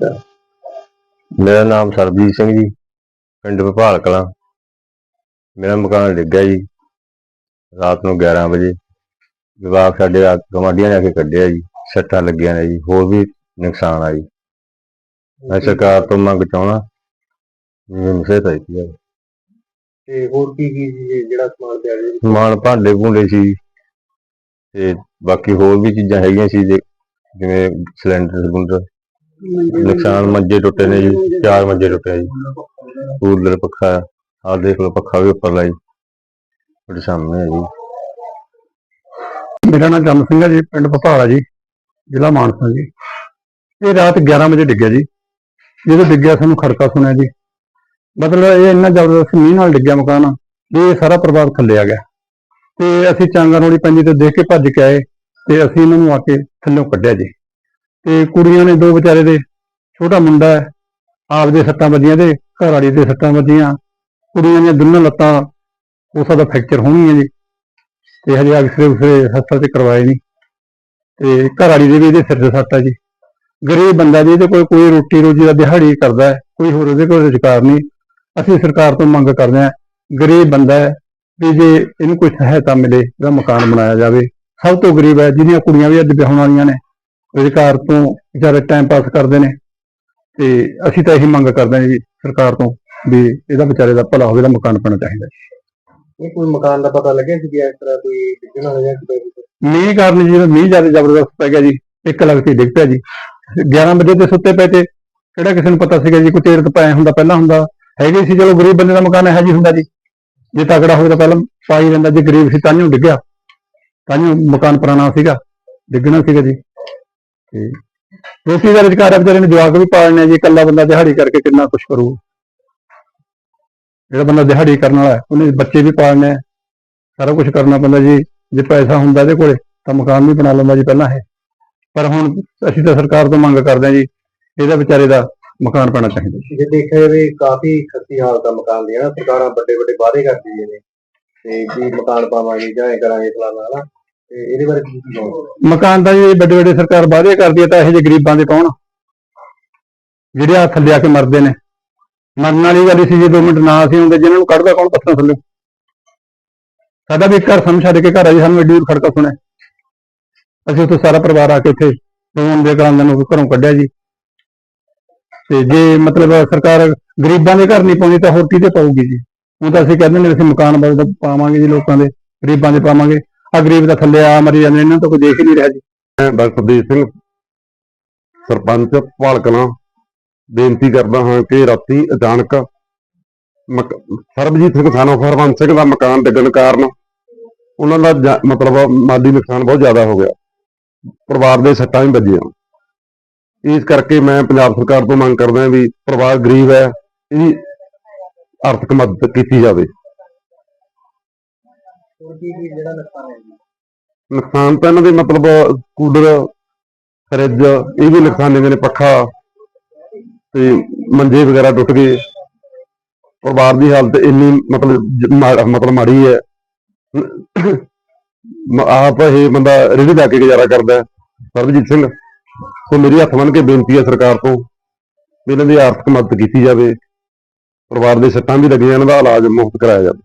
ਮੇਰਾ ਨਾਮ ਸਰਬਜੀਤ ਸਿੰਘ ਜੀ ਪਿੰਡ ਭਪਾਲ ਕਲਾਂ। ਮੇਰਾ ਮਕਾਨ ਡਿੱਗਿਆ ਜੀ ਰਾਤ ਨੂੰ 11 ਵਜੇ। ਵਿਭਾਗ ਸਾਡੇ ਆ ਗਵਾਂਢੀਆਂ ਨੇ ਆ ਕੇ ਕੱਢਿਆ ਜੀ ਸੱਟਾਂ ਲੱਗੀਆਂ ਨੇ ਜੀ ਹੋਰ ਵੀ ਨੁਕਸਾਨ ਆ ਜੀ। ਮੈਂ ਸਰਕਾਰ ਤੋਂ ਮੰਗ ਚਾਹਣਾ ਮੈਨੂੰ ਸਹਾਇਤਾ ਦਿੱਤੀ ਜਾਵੇ ਤੇ ਹੋਰ ਕੀ ਕੀ ਜਿਹੜਾ ਸਮਾਨ ਪਿਆ ਜੀ? ਸਮਾਨ ਭਾਂਡੇ ਭੁੰਡੇ ਸੀ। ਤੇ ਬਾਕੀ ਹੋਰ ਵੀ ਚੀਜ਼ਾਂ ਹੈਗੀਆਂ ਸੀ ਜਿਵੇਂ ਸਿਲੰਡਰ ਸਿਲੰਡਰ। ਨੁਕਸਾਨ ਮੰਜੇ ਟੁੱਟੇ ਨੇ ਜੀ, ਚਾਰ ਮੰਜੇ ਟੁੱਟੇ ਆ ਜੀ। ਕੂਲਰ ਪੱਖਾ, ਆਹ ਦੇਖ ਲਓ ਪੱਖਾ ਵੀ ਉੱਪਰ ਲਾਈ ਤੁਹਾਡੇ ਸਾਹਮਣੇ ਹੈ ਜੀ। ਮੇਰਾ ਨਾਮ ਜੰਮ ਸਿੰਘ ਹੈ ਜੀ, ਪਿੰਡ ਭਪਾਲਾ ਜੀ, ਜ਼ਿਲ੍ਹਾ ਮਾਨਸਾ ਜੀ। ਇਹ ਰਾਤ 11 ਵਜੇ ਡਿੱਗਿਆ ਜੀ। ਜਦੋਂ ਡਿੱਗਿਆ ਸਾਨੂੰ ਖੜਕਾ ਸੁਣਿਆ ਜੀ। ਮਤਲਬ ਇਹ ਇੰਨਾ ਜ਼ਬਰਦਸਤ ਮੀਂਹ ਨਾਲ ਡਿੱਗਿਆ ਮਕਾਨ, ਵੀ ਇਹ ਸਾਰਾ ਪਰਿਵਾਰ ਥੱਲੇ ਆ ਗਿਆ। ਤੇ ਅਸੀਂ ਚਾਂਗਾਰੋੜੀ ਪੰਜੀ ਤੇ ਦੇਖ ਕੇ ਭੱਜ ਕੇ ਆਏ ਤੇ ਅਸੀਂ ਇਹਨਾਂ ਨੂੰ ਆ ਕੇ ਥੱਲੋਂ ਕੱਢਿਆ ਜੀ। ਤੇ ਕੁੜੀਆਂ ਨੇ ਦੋ ਵਿਚਾਰੇ ਦੇ, ਛੋਟਾ ਮੁੰਡਾ ਹੈ ਆਪਦੇ ਸੱਟਾਂ ਵੱਜੀਆਂ ਤੇ ਘਰ ਵਾਲੀ ਦੇ ਸੱਟਾਂ ਵੱਜੀਆਂ। ਕੁੜੀਆਂ ਦੀਆਂ ਦੋਨਾਂ ਲੱਤਾਂ, ਉਹ ਸਕਦਾ ਫ੍ਰੈਕਚਰ ਹੋਣੀ ਜੀ। ਤੇ ਹਜੇ ਅਕਸਰੇ ਉਸਰੇ ਹਸਪਤਾਲ ਤੇ ਕਰਵਾਏ ਨਹੀਂ ਤੇ ਘਰ ਵਾਲੀ ਦੇ ਵੀ ਇਹਦੇ ਸਿਰ ਤੇ ਸੱਟ ਆ ਜੀ। ਗਰੀਬ ਬੰਦਾ ਜੀ, ਇਹਦੇ ਕੋਲ ਕੋਈ ਰੋਟੀ ਰੋਜੀ ਦਾ ਦਿਹਾੜੀ ਕਰਦਾ ਹੈ, ਕੋਈ ਹੋਰ ਉਹਦੇ ਕੋਲ ਰੁਜ਼ਗਾਰ ਨਹੀਂ ਅਸੀਂ ਸਰਕਾਰ ਤੋਂ ਮੰਗ ਕਰਦੇ ਹਾਂ, ਗਰੀਬ ਬੰਦਾ ਹੈ, ਵੀ ਜੇ ਇਹਨੂੰ ਕੋਈ ਸਹਾਇਤਾ ਮਿਲੇ ਇਹਦਾ ਮਕਾਨ ਬਣਾਇਆ ਜਾਵੇ। ਸਭ ਤੋਂ ਗਰੀਬ ਹੈ, ਜਿਹਦੀਆਂ ਕੁੜੀਆਂ ਵੀ ਅੱਜ ਵਿਆਹੁਣ ਵਾਲੀਆਂ ਨੇ। ਰੁਜ਼ਗਾਰ ਤੋਂ ਵਿਚਾਰੇ ਟਾਈਮ ਪਾਸ ਕਰਦੇ ਨੇ ਤੇ ਅਸੀਂ ਤਾਂ ਇਹੀ ਮੰਗ ਕਰਦੇ ਹਾਂ ਜੀ ਸਰਕਾਰ ਤੋਂ ਵੀ ਇਹਦਾ ਵਿਚਾਰੇ ਦਾ ਭਲਾ ਹੋਵੇ ਇਹਦਾ ਮਕਾਨ ਪੈਣਾ ਚਾਹੀਦਾ ਇਹ ਕੋਈ ਮਕਾਨ ਦਾ ਪਤਾ ਲੱਗਿਆ ਸੀ ਕਿ ਇਸ ਤਰ੍ਹਾਂ ਕੋਈ ਡਿੱਗਣ ਵਾਲਾ ਜਾਂ ਕੋਈ ਮੀਂਹ ਕਾਰਨ ਜੀ ਮੀਂਹ ਜ਼ਿਆਦਾ ਜ਼ਬਰਦਸਤ ਪੈ ਗਿਆ ਜੀ ਇੱਕ ਲਗਤੀ ਡਿੱਗ ਪਿਆ ਜੀ। 11 ਵਜੇ ਤੇ ਸੁੱਤੇ ਪਏ ਤੇ ਕਿਹੜਾ ਕਿਸੇ ਨੂੰ ਪਤਾ ਸੀਗਾ ਜੀ ਕੋਈ ਤੇਰ ਪੈ ਹੁੰਦਾ ਪਹਿਲਾਂ ਹੁੰਦਾ ਹੈਗੇ ਸੀ ਚਲੋ ਗਰੀਬ ਬੰਦੇ ਦਾ ਮਕਾਨ ਹੈ ਜੀ ਹੁੰਦਾ ਜੀ। ਜੇ ਤਕੜਾ ਹੋਵੇ ਤਾਂ ਪਹਿਲਾਂ ਪਾ ਹੀ ਲੈਂਦਾ ਜੇ ਗਰੀਬ ਸੀ ਤਾਂ ਹੀ ਡਿੱਗਿਆ। ਤਾਂ ਮਕਾਨ ਪੁਰਾਣਾ ਸੀਗਾ ਡਿੱਗਣਾ ਸੀਗਾ ਜੀ। ਤੇ ਰੋਟੀ ਦਾ ਰੁਜ਼ਗਾਰ ਹੈ ਵਿਚਾਰੇ ਨੇ ਜਵਾਕ ਵੀ ਪਾਲਣੇ ਜੀ, ਇਕੱਲਾ ਬੰਦਾ ਦਿਹਾੜੀ ਕਰਕੇ ਕਿੰਨਾ ਕੁਛ ਕਰੂ। ਜਿਹੜਾ ਬੰਦਾ ਦਿਹਾੜੀ ਕਰਨ ਵਾਲਾ ਉਹਨੇ ਬੱਚੇ ਵੀ ਪਾਲਣੇ ਆ। ਸਾਰਾ ਕੁਝ ਕਰਨਾ ਪੈਂਦਾ ਜੀ, ਜੇ ਪੈਸਾ ਹੁੰਦਾ ਇਹਦੇ ਕੋਲੇ, ਤਾਂ ਮਕਾਨ ਵੀ ਬਣਾ ਲੈਂਦਾ ਜੀ ਪਹਿਲਾਂ ਇਹ। ਪਰ ਹੁਣ ਅਸੀਂ ਤਾਂ ਸਰਕਾਰ ਤੋਂ ਮੰਗ ਕਰਦੇ ਹਾਂ ਜੀ, ਇਹਦਾ ਵਿਚਾਰੇ ਦਾ ਮਕਾਨ ਪੈਣਾ ਚਾਹੀਦਾ ਜੇ। ਦੇਖਿਆ ਜਾਵੇ, ਕਾਫੀ ਖੱਤੀ ਹਾਲਤ ਦਾ ਮਕਾਨ ਦੀ ਹੈ ਨਾ ਸਰਕਾਰਾਂ ਵੱਡੇ ਵੱਡੇ ਵਾਅਦੇ ਕਰਦੀਆਂ ਨੇ, ਤੇ ਵੀ ਮਕਾਨ ਪਾਵਾਂਗੇ ਜਾਂ ਇਹ ਕਰਾਂਗੇ, ਫਲਾਣਾ, ਹਨਾ। ਤੇ ਇਹਦੇ ਬਾਰੇ ਕੀ ਕੀ ਮਕਾਨ ਦਾ ਜੀ ਵੱਡੇ ਵੱਡੇ ਸਰਕਾਰ ਵਾਅਦੇ ਕਰਦੀ ਹੈ ਤਾਂ ਇਹੋ ਜਿਹੇ ਗਰੀਬਾਂ ਦੇ ਕੌਣ? ਜਿਹੜੇ ਆ ਥੱਲੇ ਆ ਕੇ ਮਰਦੇ ਨੇ। ਮਰਨ ਵਾਲੀ ਗੱਲ ਸੀ ਜੇ 2 ਮਿੰਟ ਨਾ ਅਸੀਂ ਹੁੰਦੇ, ਜਿਹਨਾਂ ਨੂੰ ਕੱਢਦਾ ਕੌਣ ਪੱਥਰਾਂ ਥੱਲੇ? ਸਾਡਾ ਵੀ ਇੱਕ ਘਰ ਸਾਨੂੰ ਛੱਡ ਕੇ ਘਰ ਆ ਜੀ, ਸਾਨੂੰ ਐਡੀ ਦੂਰ ਖੜਕਾ ਸੁਣਿਆ। ਅਸੀਂ ਉੱਥੇ ਸਾਰਾ ਪਰਿਵਾਰ ਆ ਕੇ ਇੱਥੇ ਲੋਨ ਦੇ ਕਰਾਂਦੇ ਨੂੰ ਘਰੋਂ ਕੱਢਿਆ ਜੀ। ਤੇ ਜੇ ਮਤਲਬ ਸਰਕਾਰ ਗਰੀਬਾਂ ਦੇ ਘਰ ਨਹੀਂ ਪਾਉਂਦੀ ਤਾਂ ਹੋਰ ਕਿਹਦੇ ਪਾਊਗੀ ਜੀ? ਉਹ ਤਾਂ ਅਸੀਂ ਕਹਿੰਦੇ ਨੇ ਅਸੀਂ ਮਕਾਨ ਪਾਵਾਂਗੇ ਜੀ ਲੋਕਾਂ ਦੇ, ਗਰੀਬਾਂ ਦੇ ਪਾਵਾਂਗੇ। ਆ ਗਰੀਬ ਦਾ ਥੱਲੇ ਆ, ਮਰੀ ਜਾਂਦੇ ਇਹਨਾਂ ਤੋਂ ਕੋਈ ਦੇਖ ਹੀ ਨਹੀਂ ਰਿਹਾ ਜੀ। ਮੈਂ ਡਾਕਟਰ ਸਿੰਘ, ਸਰਪੰਚ ਭਾਲਕਣਾ ਬੇਨਤੀ ਕਰਦਾ ਹਾਂ ਕਿ ਰਾਤੀ ਅਚਾਨਕ ਸਰਬਜੀਤ ਸਿੰਘ ਸਾਨੋ ਹਰਵੰਸ ਸਿੰਘ ਦਾ ਮਕਾਨ ਡਿੱਗਣ ਕਾਰਨ ਉਹਨਾਂ ਦਾ ਮਤਲਬ ਮਾਲੀ ਨੁਕਸਾਨ ਬਹੁਤ ਜ਼ਿਆਦਾ ਹੋ ਗਿਆ। ਪਰਿਵਾਰ ਦੇ ਸੱਟਾਂ ਵੀ ਵੱਜੀਆਂ। ਇਸ ਕਰਕੇ ਮੈਂ ਪੰਜਾਬ ਸਰਕਾਰ ਤੋਂ ਮੰਗ ਕਰਦਾ ਵੀ ਪਰਿਵਾਰ ਗਰੀਬ ਹੈ, ਇਹਦੀ ਆਰਥਿਕ ਮਦਦ ਕੀਤੀ ਜਾਵੇ। ਕੀ ਕੀ ਜਿਹੜਾ ਨੁਕਸਾਨ ਹੈ ਜੀ ਨੁਕਸਾਨ ਤਾਂ ਇਹਨਾਂ ਦੇ ਮਤਲਬ ਕੂਲਰ ਫਰਿੱਜ ਇਹ ਵੀ ਨੁਕਸਾਨ ਨੇ ਪੱਖਾ ਤੇ ਮੰਜੇ ਵਗੈਰਾ ਟੁੱਟ ਗਏ। ਪਰਿਵਾਰ ਦੀ ਹਾਲਤ ਇੰਨੀ ਮਤਲਬ ਮਤਲਬ ਮਾੜੀ ਹੈ। ਆਪ ਇਹ ਬੰਦਾ ਰੇਹੜੀ ਲਾ ਕੇ ਗੁਜ਼ਾਰਾ ਕਰਦਾ ਹੈ, ਸਰਬਜੀਤ ਸਿੰਘ। ਸੋ ਮੇਰੀ ਹੱਥ ਬੰਨ ਕੇ ਬੇਨਤੀ ਹੈ ਸਰਕਾਰ ਤੋਂ ਇਹਨਾਂ ਦੀ ਆਰਥਿਕ ਮਦਦ ਕੀਤੀ ਜਾਵੇ। ਪਰਿਵਾਰ ਦੇ ਸੱਟਾਂ ਵੀ ਲੱਗੀਆਂ ਇਹਨਾਂ ਦਾ ਇਲਾਜ ਮੁਫਤ ਕਰਾਇਆ ਜਾਵੇ।